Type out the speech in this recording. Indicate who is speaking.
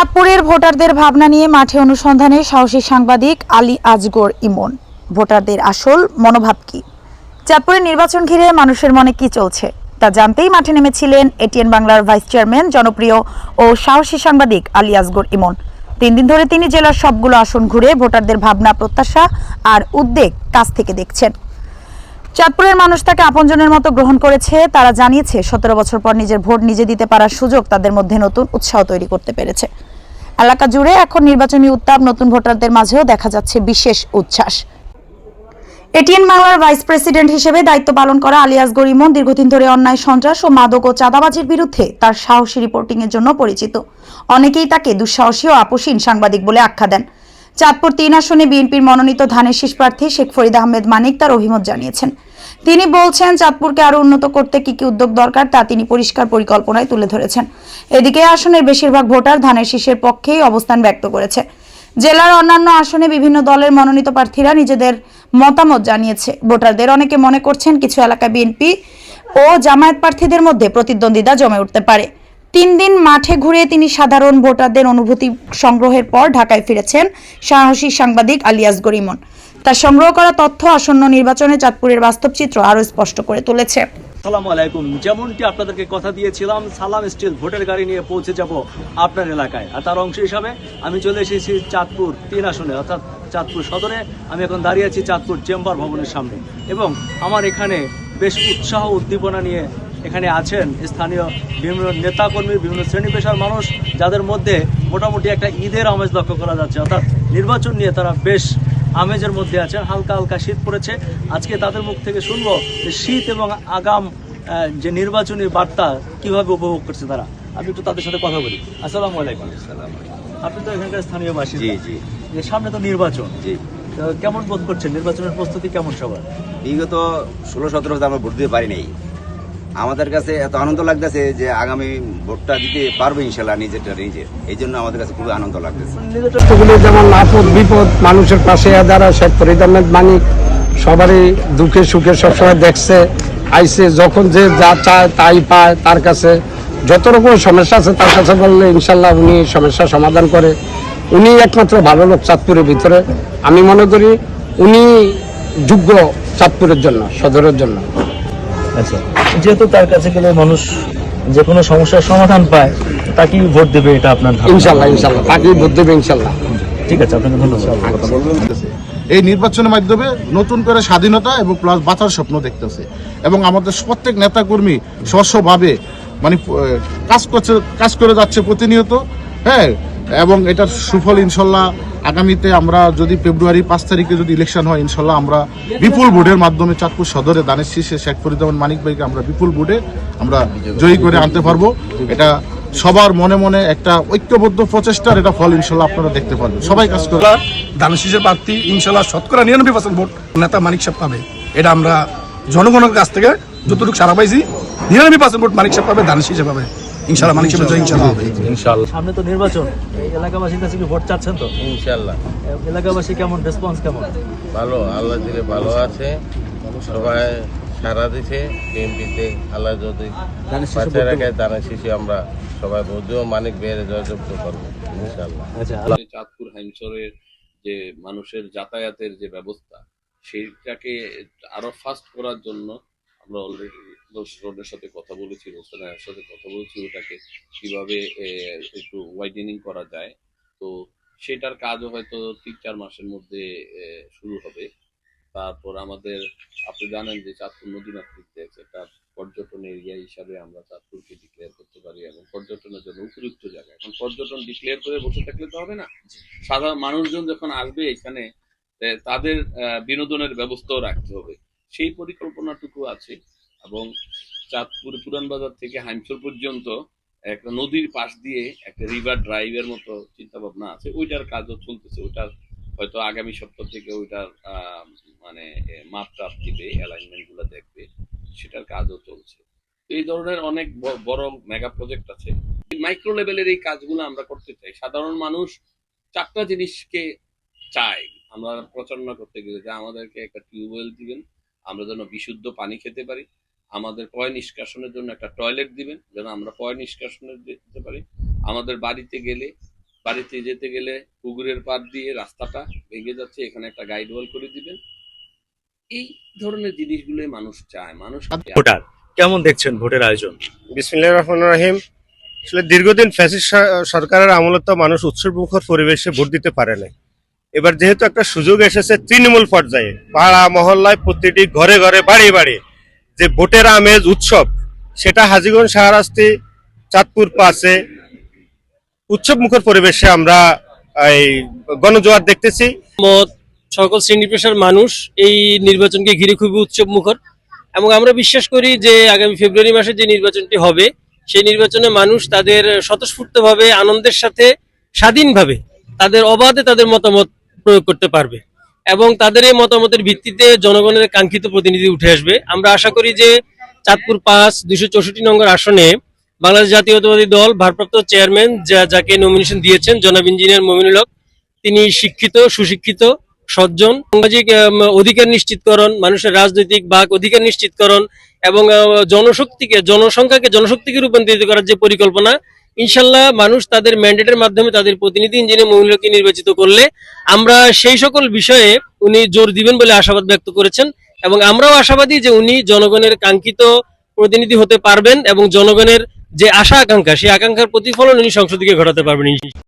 Speaker 1: চাঁদপুরের ভোটারদের ভাবনা নিয়ে মাঠে অনুসন্ধানে সাহসী সাংবাদিক আলী আজগর ইমন। ভোটারদের আসল মনোভাব কি? চাঁদপুরের নির্বাচন ঘিরে মানুষের মনে কি চলছে? তা জানতেই মাঠে নেমেছিলেন এটিএন বাংলার ভাইস চেয়ারম্যান, জনপ্রিয় ও সাহসী সাংবাদিক আলী আজগর ইমন। তিন দিন ধরে তিনি জেলার সবগুলো আসন ঘুরে ভোটারদের ভাবনা, প্রত্যাশা আর উদ্বেগ কাছ থেকে দেখছেন। চাঁদপুরের মানুষ তাকে আপনজনের মতো গ্রহণ করেছে, তারা জানিয়েছে, সতেরো বছর পর নিজের ভোট নিজে দিতে পারার সুযোগ তাদের মধ্যে নতুন উৎসাহ তৈরি করতে পেরেছে। এলাকা জুড়ে এখন নির্বাচনী উত্তাপ নতুন ভোটারদের মাঝেও দেখা যাচ্ছে বিশেষ উচ্ছ্বাস। এটিএন বাংলার ভাইস প্রেসিডেন্ট হিসেবে দায়িত্ব পালন করা আলিয়াস গরিমন দীর্ঘদিন ধরে অন্যায়, সন্ত্রাস ও মাদক ও চাঁদাবাজির বিরুদ্ধে তার সাহসী রিপোর্টিং এর জন্য পরিচিত। অনেকেই তাকে দুঃসাহসী ও আপোষহীন সাংবাদিক বলে আখ্যা দেন। চাঁদপুর তিন আসনে বিএনপির মনোনীত ধানের শীষ প্রার্থী শেখ ফরিদ আহমেদ মানিক তার অভিমত জানিয়েছেন। তিনি বলছেন, চাঁদপুরকে আরও উন্নত করতে কি কি উদ্যোগ দরকার তা তিনি পরিষ্কার পরিকল্পনায় তুলে ধরেছেন। এদিকে আসনের বেশিরভাগ ভোটার ধানের শীষের পক্ষেই অবস্থান ব্যক্ত করেছে। জেলার অন্যান্য আসনে বিভিন্ন দলের মনোনীত প্রার্থীরা নিজেদের মতামত জানিয়েছে। ভোটারদের অনেকে মনে করছেন, কিছু এলাকায় বিএনপি ও জামায়াত প্রার্থীদের মধ্যে প্রতিদ্বন্দ্বিতা জমে উঠতে পারে। তিন দিন মাঠে ঘুরে তিনি সাধারণ ভোটারদের অনুভূতি সংগ্রহের পর ঢাকায় ফিরেছেন সাহসী সাংবাদিক আলিয়াস গরিমন। তার সংগ্রহ করা তথ্য আসন্ন নির্বাচনে চাঁদপুরের বাস্তব চিত্র আরও স্পষ্ট করে তুলেছে।
Speaker 2: আসসালামু আলাইকুম। যেমনটি আপনাদেরকে কথা দিয়েছিলাম, সালাম স্টিল ভোটের গাড়ি নিয়ে পৌঁছে যাব আপনার এলাকায়। আর তার অংশ হিসাবে আমি চলে এসেছি চাঁদপুর তিন আসনে, অর্থাৎ চাঁদপুর সদরে। আমি এখন দাঁড়িয়ে আছি চাঁদপুর চেম্বার ভবনের সামনে। এবং আমার এখানে বেশ উৎসাহ, উদ্দীপনা নিয়ে এখানে আছেন স্থানীয় বিভিন্ন নেতাকর্মী, বিভিন্ন শ্রেণি পেশার মানুষ, যাদের মধ্যে মোটামুটি একটা ঈদের আমেজ লক্ষ্য করা যাচ্ছে। অর্থাৎ নির্বাচন নিয়ে তারা বেশ আমেজের মধ্যে আছেন হালকা হালকা শীত পড়েছে। আজকে তাদের মুখ থেকে শুনব যে শীত এবং আগাম যে নির্বাচনী বার্তা কীভাবে উপভোগ করছে তারা। আমি একটু তাদের সাথে কথা বলি। আসসালামু আলাইকুম। আপনি তো এখানকার স্থানীয় বাসিন্দা।
Speaker 3: জি
Speaker 2: যে সামনে তো নির্বাচন।
Speaker 3: জি।
Speaker 2: কেমন বোধ করছেন? নির্বাচনের প্রস্তুতি কেমন সবার?
Speaker 3: বিগত ষোলো সতেরো আমরা ভোট দিতে পারি নাই। আমাদের কাছে এত আনন্দ লাগতেছে যে আগামী ভোটটা দিতে পারব ইনশাল্লাহ নিজেরটা নিজের এই জন্য আমাদের কাছে খুবই আনন্দ লাগতেছে।
Speaker 4: যেমন আপদ বিপদ, মানুষের পাশে দ্বারা শেখ ফরিদ আহমেদ মানিক। সবারই দুঃখে সুখে সবসময় দেখছে, আইসে, যখন যে যা চায় তাই পায় তার কাছে। যত রকম সমস্যা আছে তার কাছে বললে ইনশাল্লাহ উনি সমস্যার সমাধান করে। উনি একমাত্র ভালো লোক চাঁদপুরের ভিতরে। আমি মনে করি উনি যোগ্য চাঁদপুরের জন্য, সদরের জন্য।
Speaker 2: আচ্ছা যেহেতু তার কাছে গেলে মানুষ যে কোনো সমস্যার সমাধান পায় তাকেই ভোট দেবে এটা আপনার
Speaker 4: ইনশাল্লাহ ইনশাল্লাহ তাকেই ভোট দেবে ইনশাল্লাহ।
Speaker 2: ঠিক আছে আপনাকে ধন্যবাদ।
Speaker 5: এই নির্বাচনের মাধ্যমে নতুন করে স্বাধীনতা এবং প্লাস বাঁচার স্বপ্ন দেখতেছে। এবং আমাদের প্রত্যেক নেতাকর্মী স্বস্বভাবে মানে কাজ করছে কাজ করে যাচ্ছে প্রতিনিয়ত হ্যাঁ? এবং এটার সুফল ইনশাল্লাহ আগামীতে আমরা যদি ফেব্রুয়ারি পাঁচ তারিখে যদি ইলেকশন হয়, ইনশাল্লাহ আমরা বিপুল ভোটের মাধ্যমে চাঁদপুর সদরে দানের শীর্ষে শেখ ফরিদমান মানিক ভাইকে আমরা বিপুল ভোটে আমরা জয়ী করে আনতে পারব। এটা সবার মনে মনে একটা ঐক্যবদ্ধ প্রচেষ্টার এটা ফল ইনশাল্লাহ আপনারা দেখতে পারবেন। সবাই কাজ করে
Speaker 6: ধানশীষের প্রার্থী ইনশাল্লাহ শতকরা নিরানব্বই পার্সেন্ট ভোট নেতা মানিক সাহেব পাবে। এটা আমরা জনগণের কাছ থেকে যতটুকু সারা পাইছি, নিরানব্বই পার্সেন্ট ভোট মানিক সাহেব পাবে ধানশীষে পাবে। ইনশাল্লাহ মানিক জয় ইনশাল্লাহ হবে
Speaker 2: সামনে তো নির্বাচন এই এলাকাবাসীর কাছে কি ভোট চাচ্ছেন তো?
Speaker 7: ইনশাল্লাহ
Speaker 2: এলাকাবাসী কেমন রেসপন্স কেমন?
Speaker 7: ভালো আল্লাহ দিলে ভালো আছে। সবাই সারা দিছে বিএনপিতে আল্লাহ যদি বাঁচিয়ে রাখে দানের শিশু আমরা সবাই বুঝেও মানিক বেড়ে জয়যুক্ত করব ইনশাল্লাহ
Speaker 2: আচ্ছা
Speaker 8: চাঁদপুর হাইমচরের যে মানুষের যাতায়াতের যে ব্যবস্থা সেইটাকে আরও ফাস্ট করার জন্য আমরা অলরেডি রোডের সাথে কথা বলেছি রোসেনার সাথে কথা বলেছি ওটাকে কীভাবে একটু ওয়াইডেনিং করা যায়। তো সেটার কাজও হয়তো তিন চার মাসের মধ্যে শুরু হবে। তারপর আমাদের আপনি জানেন যে চাঁদপুর নদী মাতৃত্বে একটা পর্যটন এরিয়া হিসাবে আমরা চাঁদপুরকে ডিক্লেয়ার করতে পারি এবং পর্যটনের জন্য উপযুক্ত জায়গা। এখন পর্যটন ডিক্লেয়ার করে বসে থাকলে তো হবে না। সাধারণ মানুষজন যখন আসবে এখানে তাদের আহ, বিনোদনের ব্যবস্থাও রাখতে হবে। সেই পরিকল্পনাটুকু আছে। এবং চাঁদপুর পুরান বাজার থেকে হাইমচর পর্যন্ত একটা নদীর পাশ দিয়ে একটা রিভার ড্রাইভের মতো চিন্তা ভাবনা আছে। ওইটার কাজও চলতেছে। ওইটার হয়তো আগামী সপ্তাহ থেকে ওইটার মানে মাপ টাপ দিবে অ্যালাইনমেন্টগুলো দেখবে, সেটার কাজও চলছে। এই ধরনের অনেক বড় মেগা প্রজেক্ট আছে। মাইক্রো লেভেলের এই কাজগুলো আমরা করতে চাই। সাধারণ মানুষ চারটা জিনিসকে চায়। আমরা প্রচারণা করতে গেলে যে আমাদেরকে একটা টিউবওয়েল দিবেন, আমরা যেন বিশুদ্ধ পানি খেতে পারি। আমাদের পয় নিষ্কাশনের জন্য একটা টয়লেট দিবেন যেন আমরা পয় নিষ্কাশনে যেতে পারি। আমাদের বাড়িতে গেলে বাড়িতে যেতে গেলে পুকুরের পাড় দিয়ে রাস্তাটা ভেঙে যাচ্ছে এখানে একটা গাইড ওয়াল করে দিবেন। এই ধরনের জিনিসগুলোই মানুষ চায়। মানুষ
Speaker 2: ভোটার? কেমন দেখছেন ভোটের আয়োজন?
Speaker 9: বিসমিল্লাহির রহমানির রহিম। আসলে দীর্ঘদিন ফ্যাসিস্ট স- সরকারের আমলত মানুষ উৎসবমুখর পরিবেশে ভোট দিতে পারে না এবার যেহেতু একটা সুযোগ এসেছে তৃণমূল পর্যায়ে পাড়া মহল্লায় প্রতিটি ঘরে ঘরে বাড়ি বাড়ি যে ভোটের আমেজ উৎসব, সেটা হাজিগঞ্জ শাহরাস্তি চাঁদপুর পাশে উৎসবমুখর পরিবেশে আমরা এই গণজোয়ার দেখতেছি।
Speaker 10: সকল শ্রেণি পেশার মানুষ এই নির্বাচনকে ঘিরে খুবই উৎসব মুখর। এবং আমরা বিশ্বাস করি যে আগামী ফেব্রুয়ারি মাসে যে নির্বাচনটি হবে, সেই নির্বাচনে মানুষ তাদের স্বতঃস্ফূর্তভাবে, আনন্দের সাথে, স্বাধীনভাবে তাদের অবাধে তাদের মতামত প্রয়োগ করতে পারবে। এবং তাদের এই মতামতের ভিত্তিতে জনগণের কাঙ্ক্ষিত প্রতিনিধি উঠে আসবে। আমরা আশা করি যে চাঁদপুর পাঁচ দুশো চৌষট্টি নম্বর আসনে বাংলাদেশ জাতীয়তাবাদী দল ভারপ্রাপ্ত চেয়ারম্যান যা যাকে নমিনেশন দিয়েছেন জনাব ইঞ্জিনিয়ার মমিনুল হক, তিনি শিক্ষিত, সুশিক্ষিত, সজ্জন, সামাজিক অধিকার নিশ্চিতকরণ, মানুষের রাজনৈতিক বাক অধিকার নিশ্চিতকরণ এবং জনশক্তিকে, জনসংখ্যাকে জনশক্তিকে রূপান্তরিত করার যে পরিকল্পনা ইনশাল্লাহ মানুষ তাদের ম্যান্ডেটের মাধ্যমে তাদের প্রতিনিধি ইঞ্জিনিয়ার মহিলাকে নির্বাচিত করলে আমরা সেই সকল বিষয়ে উনি জোর দিবেন বলে আশাবাদ ব্যক্ত করেছেন এবং আমরাও আশাবাদী যে উনি জনগণের কাঙ্ক্ষিত প্রতিনিধি হতে পারবেন এবং জনগণের যে আশা আকাঙ্ক্ষা সেই আকাঙ্ক্ষার প্রতিফলন উনি সংসদকে ঘটাতে পারবেন